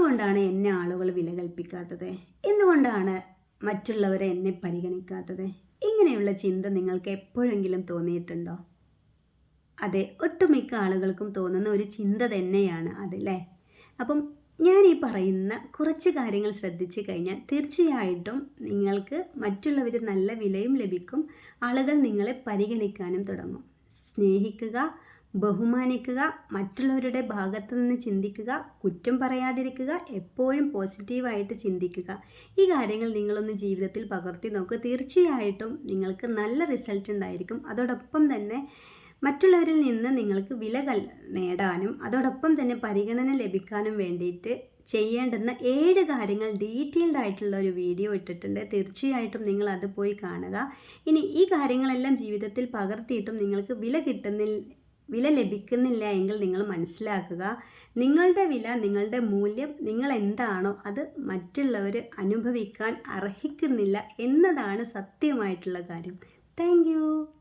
എന്തുകൊണ്ടാണ് എന്നെ ആളുകൾ വില കൽപ്പിക്കാത്തത് എന്തുകൊണ്ടാണ് മറ്റുള്ളവരെ എന്നെ പരിഗണിക്കാത്തത്? ഇങ്ങനെയുള്ള ചിന്ത നിങ്ങൾക്ക് എപ്പോഴെങ്കിലും തോന്നിയിട്ടുണ്ടോ? അതെ ഒട്ടുമിക്ക ആളുകൾക്കും തോന്നുന്ന ഒരു ചിന്ത തന്നെയാണ് അതല്ലേ അപ്പം ഞാൻ ഈ പറയുന്ന കുറച്ച് കാര്യങ്ങൾ ശ്രദ്ധിച്ചു കഴിഞ്ഞാൽ തീർച്ചയായിട്ടും നിങ്ങൾക്ക് മറ്റുള്ളവർ നല്ല വിലയും ലഭിക്കും. ആളുകൾ നിങ്ങളെ പരിഗണിക്കാനും തുടങ്ങും. സ്നേഹിക്കുക ബഹുമാനിക്കുക മറ്റുള്ളവരുടെ ഭാഗത്തു നിന്ന് ചിന്തിക്കുക കുറ്റം പറയാതിരിക്കുക എപ്പോഴും പോസിറ്റീവായിട്ട് ചിന്തിക്കുക. ഈ കാര്യങ്ങൾ നിങ്ങളൊന്ന് ജീവിതത്തിൽ പകർത്തി നോക്കുക തീർച്ചയായിട്ടും നിങ്ങൾക്ക് നല്ല റിസൾട്ട് ഉണ്ടായിരിക്കും. അതോടൊപ്പം തന്നെ മറ്റുള്ളവരിൽ നിന്ന് നിങ്ങൾക്ക് വിലകൾ നേടാനും അതോടൊപ്പം തന്നെ പരിഗണന ലഭിക്കാനും വേണ്ടിയിട്ട് ചെയ്യേണ്ടുന്ന ഏഴ് കാര്യങ്ങൾ ഡീറ്റെയിൽഡ് ആയിട്ടുള്ള ഒരു വീഡിയോ ഇട്ടിട്ടുണ്ട്. തീർച്ചയായിട്ടും നിങ്ങൾ അത് പോയി കാണുക. ഇനി ഈ കാര്യങ്ങളെല്ലാം ജീവിതത്തിൽ പകർത്തിയിട്ടും നിങ്ങൾക്ക് വില കിട്ടുന്നില്ല വില ലഭിക്കുന്നില്ല എങ്കിൽ നിങ്ങൾ മനസ്സിലാക്കുക. നിങ്ങളുടെ വില നിങ്ങളുടെ മൂല്യം നിങ്ങൾ എന്താണോ അത് മറ്റുള്ളവർ അനുഭവിക്കാൻ അർഹിക്കുന്നില്ല എന്നതാണ് സത്യമായിട്ടുള്ള കാര്യം. താങ്ക്